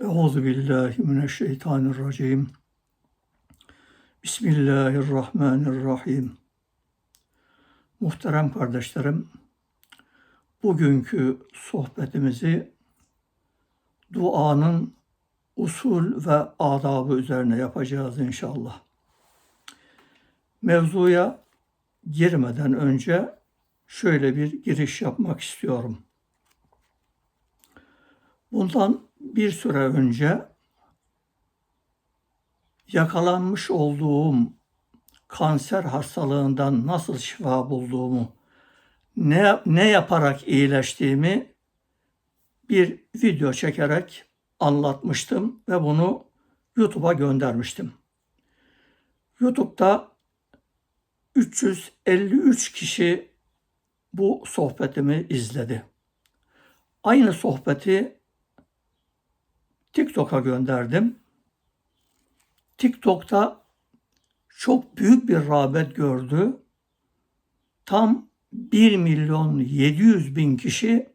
Euzu billahi mineşşeytanirracim. Bismillahirrahmanirrahim. Muhterem kardeşlerim, bugünkü sohbetimizi duanın usul ve adabı üzerine yapacağız inşallah. Mevzuya girmeden önce şöyle bir giriş yapmak istiyorum. Bundan bir süre önce yakalanmış olduğum kanser hastalığından nasıl şifa bulduğumu, ne, ne yaparak iyileştiğimi bir video çekerek anlatmıştım ve bunu YouTube'a göndermiştim. YouTube'da 353 kişi bu sohbetimi izledi. Aynı sohbeti TikTok'a gönderdim. TikTok'ta çok büyük bir rağbet gördü. Tam 1 milyon 700 bin kişi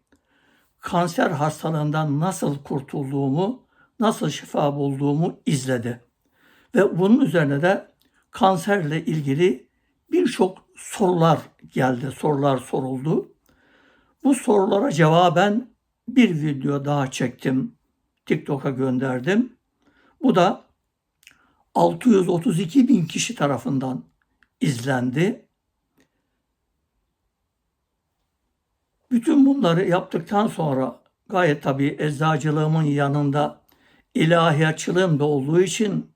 kanser hastalığından nasıl kurtulduğumu, nasıl şifa bulduğumu izledi. Ve bunun üzerine de kanserle ilgili birçok sorular geldi, sorular soruldu. Bu sorulara cevaben bir video daha çektim. TikTok'a gönderdim. Bu da 632 bin kişi tarafından izlendi. Bütün bunları yaptıktan sonra gayet tabii eczacılığımın yanında ilahiyatçılığım da olduğu için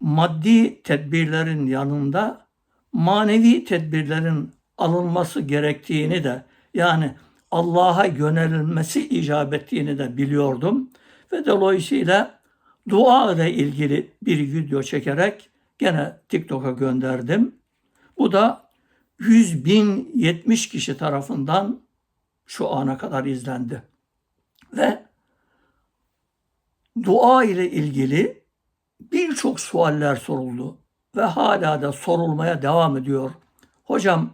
maddi tedbirlerin yanında manevi tedbirlerin alınması gerektiğini de yani Allah'a yönelilmesi icap ettiğini de biliyordum ve dolayısıyla dua ile ilgili bir video çekerek gene TikTok'a gönderdim. Bu da 100 bin 70 kişi tarafından şu ana kadar izlendi. Ve dua ile ilgili birçok sualler soruldu ve hala da sorulmaya devam ediyor. Hocam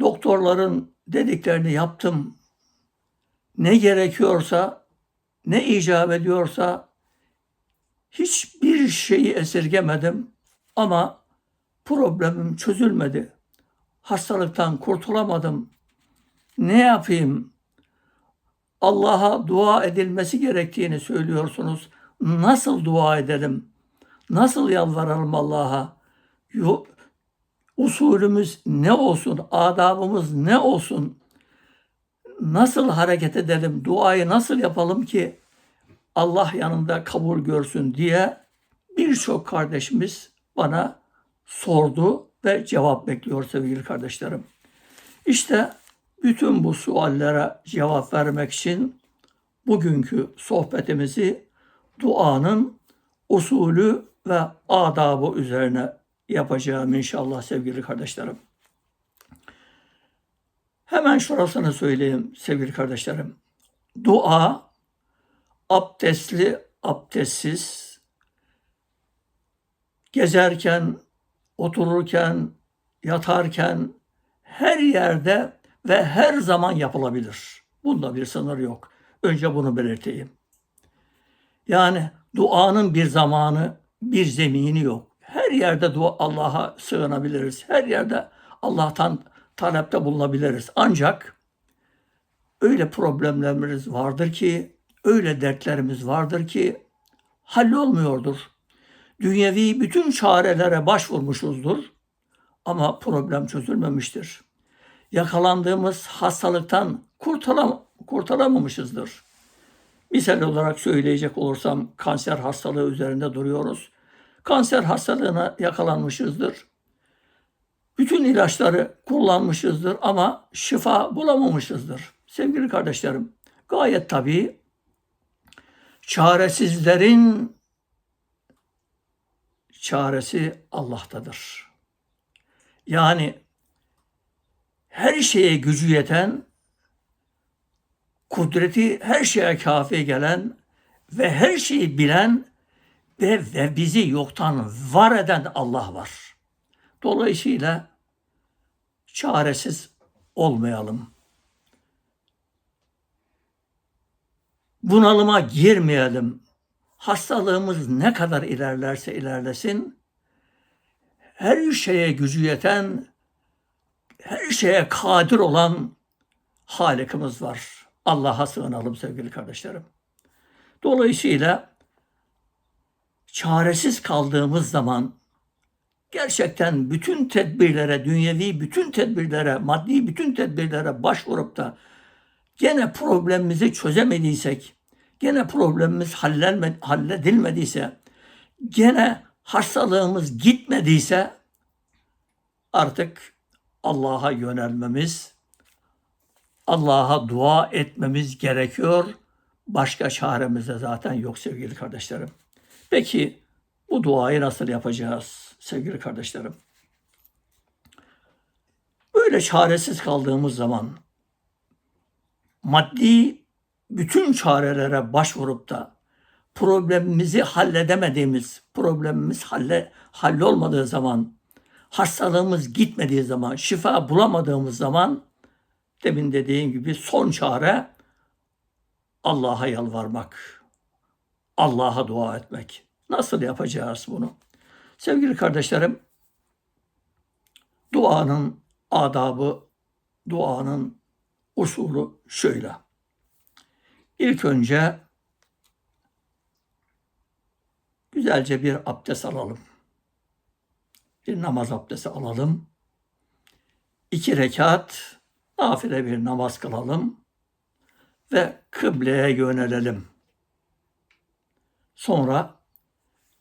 doktorların dediklerini yaptım. Ne gerekiyorsa, ne icap ediyorsa hiçbir şeyi esirgemedim ama problemim çözülmedi. Hastalıktan kurtulamadım. Ne yapayım? Allah'a dua edilmesi gerektiğini söylüyorsunuz. Nasıl dua edelim? Nasıl yalvaralım Allah'a? Usulümüz ne olsun? Adabımız ne olsun? Nasıl hareket edelim? Duayı nasıl yapalım ki Allah yanında kabul görsün diye birçok kardeşimiz bana sordu ve cevap bekliyor sevgili kardeşlerim. İşte bütün bu suallere cevap vermek için bugünkü sohbetimizi duanın usulü ve adabı üzerine yapacağım inşallah sevgili kardeşlerim. Hemen şurasını söyleyeyim sevgili kardeşlerim. Dua abdestli, abdestsiz, gezerken, otururken, yatarken her yerde ve her zaman yapılabilir. Bunda bir sınır yok. Önce bunu belirteyim. Yani duanın bir zamanı, bir zemini yok. Her yerde dua Allah'a sığınabiliriz. Her yerde Allah'tan talepte bulunabiliriz. Ancak öyle problemlerimiz vardır ki, öyle dertlerimiz vardır ki hallolmuyordur. Dünyevi bütün çarelere başvurmuşuzdur ama problem çözülmemiştir. Yakalandığımız hastalıktan kurtulam kurtaramamışızdır. Misal olarak söyleyecek olursam kanser hastalığı üzerinde duruyoruz. Kanser hastalığına yakalanmışızdır. Bütün ilaçları kullanmışızdır ama şifa bulamamışızdır. Sevgili kardeşlerim, gayet tabii çaresizlerin çaresi Allah'tadır. Yani her şeye gücü yeten, kudreti her şeye kafi gelen ve her şeyi bilen ve, ve bizi yoktan var eden Allah var. Dolayısıyla çaresiz olmayalım. bunalıma girmeyelim. Hastalığımız ne kadar ilerlerse ilerlesin, her şeye gücü yeten, her şeye kadir olan Halikimiz var. Allah'a sığınalım sevgili kardeşlerim. Dolayısıyla çaresiz kaldığımız zaman gerçekten bütün tedbirlere, dünyevi bütün tedbirlere, maddi bütün tedbirlere başvurup da gene problemimizi çözemediysek, gene problemimiz halledilmediyse, gene hastalığımız gitmediyse artık Allah'a yönelmemiz, Allah'a dua etmemiz gerekiyor. Başka çaremiz de zaten yok sevgili kardeşlerim. Peki bu duayı nasıl yapacağız sevgili kardeşlerim? Böyle çaresiz kaldığımız zaman maddi bütün çarelere başvurup da problemimizi halledemediğimiz, problemimiz halle, hallolmadığı zaman, hastalığımız gitmediği zaman, şifa bulamadığımız zaman demin dediğim gibi son çare Allah'a yalvarmak, Allah'a dua etmek. Nasıl yapacağız bunu? Sevgili kardeşlerim, duanın adabı, duanın usulü şöyle. İlk önce güzelce bir abdest alalım. Bir namaz abdesti alalım. İki rekat nafile bir namaz kılalım ve kıbleye yönelelim. Sonra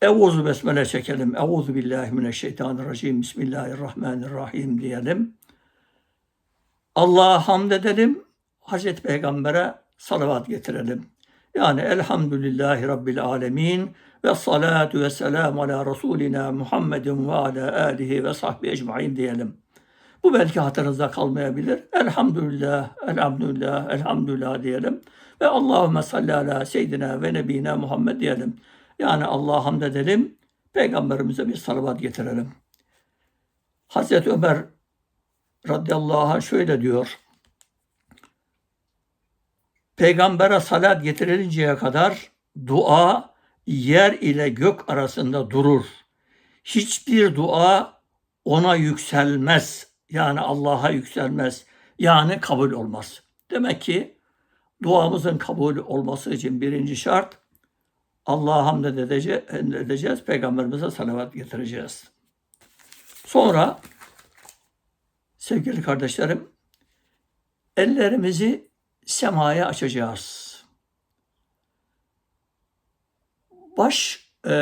Evuzu besmele çekelim. Euzu billahi mineşşeytanirracim. Bismillahirrahmanirrahim diyelim. Allah'a hamd edelim. Hazreti Peygamber'e salavat getirelim. Yani elhamdülillahi rabbil alemin ve salatu ve selamu ala Resulina Muhammedin ve ala alihi ve sahbihi ecmain diyelim. Bu belki hatırınızda kalmayabilir. Elhamdülillah, elhamdülillah, elhamdülillah diyelim. Ve Allahümme salli ala seyyidina ve nebine Muhammed diyelim. Yani Allah'a hamd edelim, Peygamberimize bir salavat getirelim. Hazreti Ömer radıyallahu anh şöyle diyor. Peygambere salat getirilinceye kadar dua yer ile gök arasında durur. Hiçbir dua ona yükselmez. Yani Allah'a yükselmez. Yani kabul olmaz. Demek ki duamızın kabul olması için birinci şart Allah'a hamd edeceğiz, Peygamberimize salavat getireceğiz. Sonra sevgili kardeşlerim, ellerimizi semaya açacağız. Baş, e,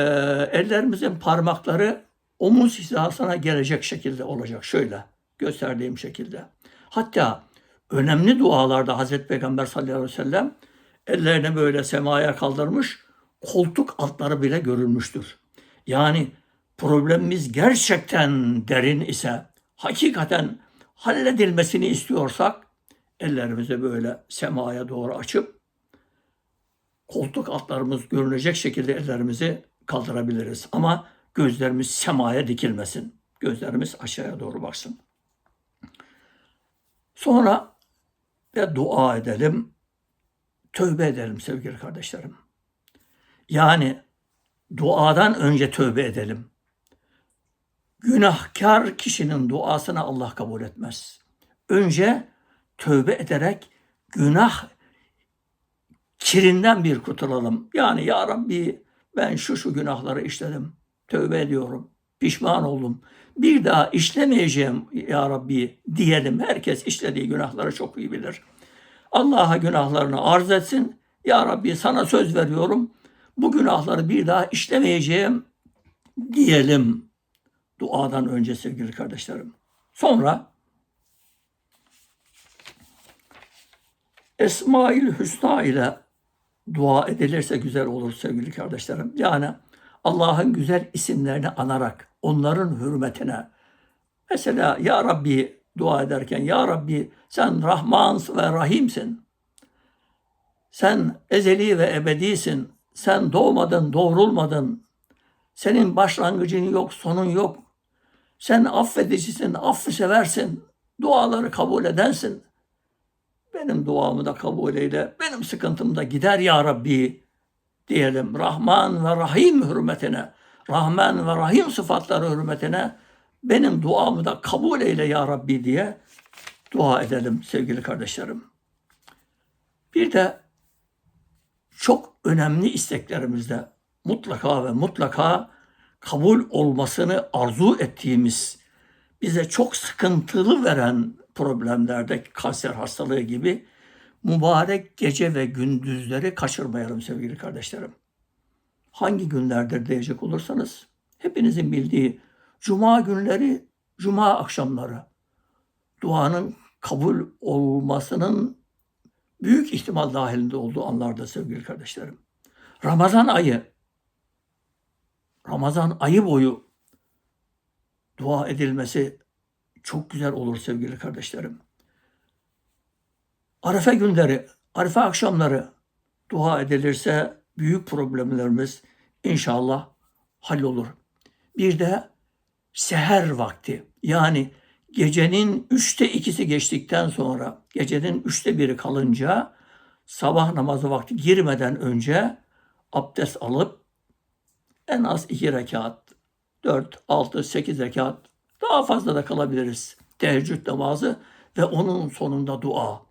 ellerimizin parmakları omuz hizasına gelecek şekilde olacak. Şöyle gösterdiğim şekilde. Hatta önemli dualarda Hazreti Peygamber sallallahu aleyhi ve sellem ellerini böyle semaya kaldırmış, koltuk altları bile görülmüştür. Yani problemimiz gerçekten derin ise, hakikaten halledilmesini istiyorsak, ellerimizi böyle semaya doğru açıp, koltuk altlarımız görünecek şekilde ellerimizi kaldırabiliriz. Ama gözlerimiz semaya dikilmesin. Gözlerimiz aşağıya doğru baksın. Sonra ve dua edelim, tövbe edelim sevgili kardeşlerim. Yani duadan önce tövbe edelim. Günahkar kişinin duasını Allah kabul etmez. Önce tövbe ederek günah kirinden bir kurtulalım. Yani ya Rabbi ben şu şu günahları işledim. Tövbe ediyorum. Pişman oldum. Bir daha işlemeyeceğim ya Rabbi diyelim. Herkes işlediği günahları çok iyi bilir. Allah'a günahlarını arz etsin. Ya Rabbi sana söz veriyorum bu günahları bir daha işlemeyeceğim diyelim duadan önce sevgili kardeşlerim. Sonra Esmail Hüsna ile dua edilirse güzel olur sevgili kardeşlerim. Yani Allah'ın güzel isimlerini anarak onların hürmetine mesela Ya Rabbi dua ederken Ya Rabbi sen Rahman ve Rahimsin. Sen ezeli ve ebedisin. Sen doğmadın, doğrulmadın. Senin başlangıcın yok, sonun yok. Sen affedicisin, affı seversin. Duaları kabul edensin. benim duamı da kabul eyle. Benim sıkıntım da gider ya Rabbi diyelim. Rahman ve Rahim hürmetine, Rahman ve Rahim sıfatları hürmetine benim duamı da kabul eyle ya Rabbi diye dua edelim sevgili kardeşlerim. Bir de çok önemli isteklerimizde mutlaka ve mutlaka kabul olmasını arzu ettiğimiz, bize çok sıkıntılı veren problemlerde kanser hastalığı gibi mübarek gece ve gündüzleri kaçırmayalım sevgili kardeşlerim. Hangi günlerdir diyecek olursanız hepinizin bildiği cuma günleri, cuma akşamları duanın kabul olmasının büyük ihtimal dahilinde olduğu anlarda sevgili kardeşlerim. Ramazan ayı, Ramazan ayı boyu dua edilmesi çok güzel olur sevgili kardeşlerim. Arefe günleri, Arefe akşamları dua edilirse büyük problemlerimiz inşallah hallolur. Bir de seher vakti yani gecenin üçte ikisi geçtikten sonra gecenin üçte biri kalınca sabah namazı vakti girmeden önce abdest alıp en az iki rekat, dört, altı, sekiz rekat daha fazla da kalabiliriz. Teheccüd namazı ve onun sonunda dua.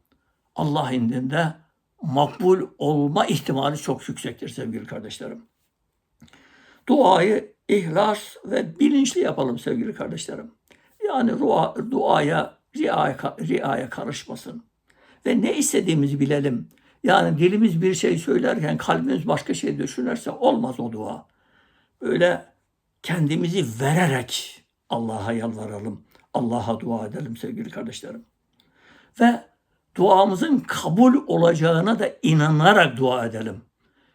Allah indinde makbul olma ihtimali çok yüksektir sevgili kardeşlerim. Duayı ihlas ve bilinçli yapalım sevgili kardeşlerim. Yani dua, duaya, riaya, riaya karışmasın. Ve ne istediğimizi bilelim. Yani dilimiz bir şey söylerken kalbimiz başka şey düşünürse olmaz o dua. Böyle kendimizi vererek Allah'a yalvaralım. Allah'a dua edelim sevgili kardeşlerim. Ve duamızın kabul olacağına da inanarak dua edelim.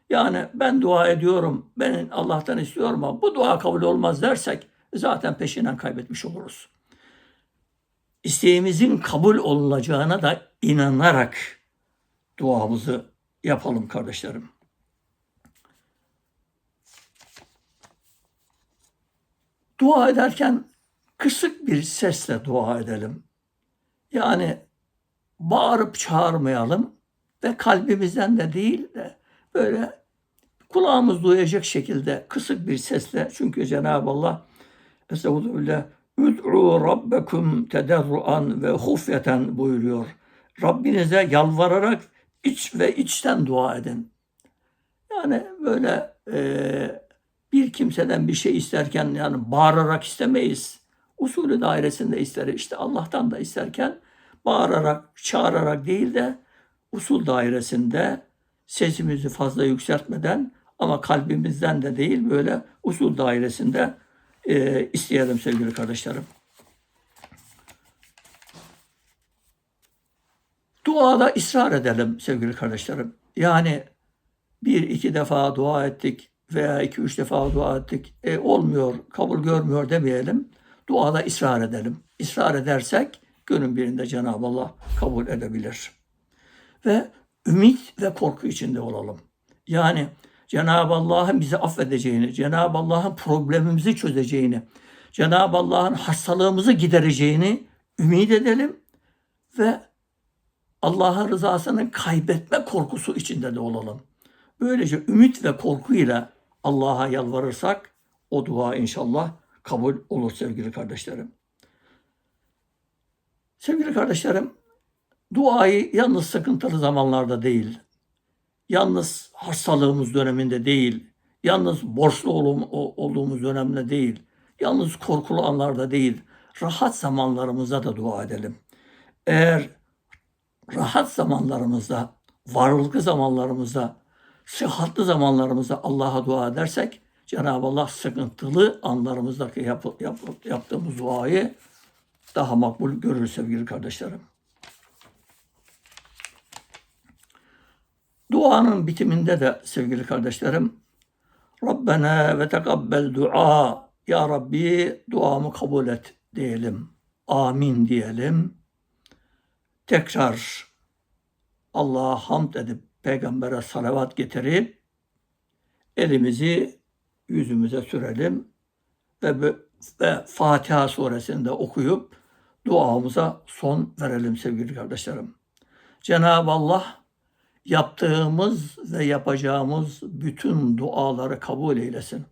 Yani ben dua ediyorum, ben Allah'tan istiyorum ama bu dua kabul olmaz dersek zaten peşinden kaybetmiş oluruz. İsteğimizin kabul olunacağına da inanarak duamızı yapalım kardeşlerim. Dua ederken kısık bir sesle dua edelim. Yani bağırıp çağırmayalım ve kalbimizden de değil de böyle kulağımız duyacak şekilde kısık bir sesle çünkü Cenab-ı Allah Estağfirullah Üd'u rabbekum tederruan ve hufyeten buyuruyor. Rabbinize yalvararak iç ve içten dua edin. Yani böyle e, bir kimseden bir şey isterken yani bağırarak istemeyiz. Usulü dairesinde isteriz. İşte Allah'tan da isterken bağırarak, çağırarak değil de usul dairesinde sesimizi fazla yükseltmeden ama kalbimizden de değil böyle usul dairesinde e, isteyelim sevgili kardeşlerim. Duada ısrar edelim sevgili kardeşlerim. Yani bir iki defa dua ettik veya iki üç defa dua ettik. E, olmuyor, kabul görmüyor demeyelim. Duada ısrar edelim. Israr edersek günün birinde Cenab-ı Allah kabul edebilir. Ve ümit ve korku içinde olalım. Yani Cenab-ı Allah'ın bizi affedeceğini, Cenab-ı Allah'ın problemimizi çözeceğini, Cenab-ı Allah'ın hastalığımızı gidereceğini ümit edelim ve Allah'ın rızasını kaybetme korkusu içinde de olalım. Böylece ümit ve korkuyla Allah'a yalvarırsak o dua inşallah kabul olur sevgili kardeşlerim. Sevgili kardeşlerim, duayı yalnız sıkıntılı zamanlarda değil, yalnız hastalığımız döneminde değil, yalnız borçlu olduğumuz dönemde değil, yalnız korkulu anlarda değil, rahat zamanlarımızda da dua edelim. Eğer rahat zamanlarımızda, varlıklı zamanlarımızda, sıhhatli zamanlarımızda Allah'a dua edersek, Cenab-ı Allah sıkıntılı anlarımızdaki yap, yap, yaptığımız duayı daha makbul görür sevgili kardeşlerim. Duanın bitiminde de sevgili kardeşlerim Rabbena ve tekabbel dua Ya Rabbi duamı kabul et diyelim. Amin diyelim. Tekrar Allah'a hamd edip peygambere salavat getirip elimizi yüzümüze sürelim ve, ve Fatiha suresinde okuyup duamıza son verelim sevgili kardeşlerim. Cenab-ı Allah yaptığımız ve yapacağımız bütün duaları kabul eylesin.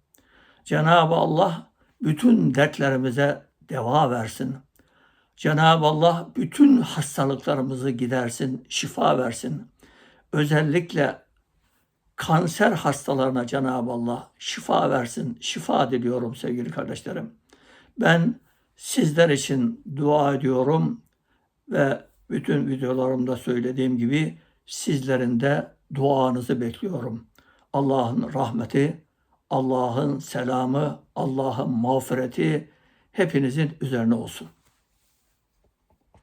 Cenab-ı Allah bütün dertlerimize deva versin. Cenab-ı Allah bütün hastalıklarımızı gidersin, şifa versin. Özellikle kanser hastalarına Cenab-ı Allah şifa versin. Şifa diliyorum sevgili kardeşlerim. Ben sizler için dua ediyorum ve bütün videolarımda söylediğim gibi sizlerin de duanızı bekliyorum. Allah'ın rahmeti, Allah'ın selamı, Allah'ın mağfireti hepinizin üzerine olsun.